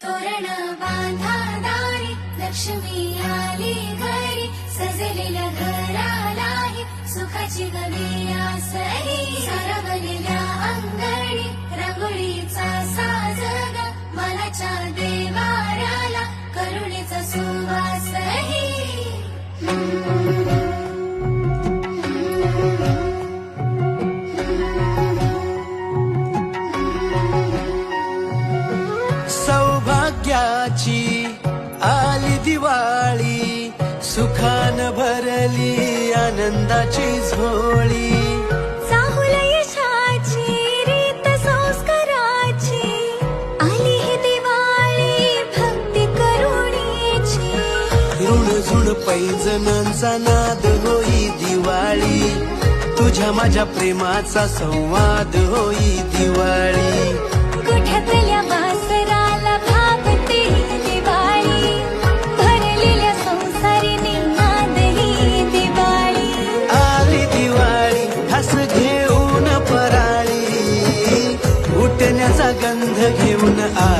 तोरण बांधा दारी लक्ष्मी आली घरी सजलेल्या घरालाही सुखाची गवी सरी सरवलेल्या अंगणी रंगोळीचा साजग मनाच्या देवाऱ्याला करुणेचा सुवासही. सौभाग्याची आली दिवाळी सुखान भरली आनंदाची झोळी. चाहुल यशाची रीत संस्काराची आली ही दिवाळी भक्ती करुणेची. ऋण झुण पैजणांचा नाद होई दिवाळी तुझ्या माझ्या प्रेमाचा संवाद होई दिवाळी. ಗಗನ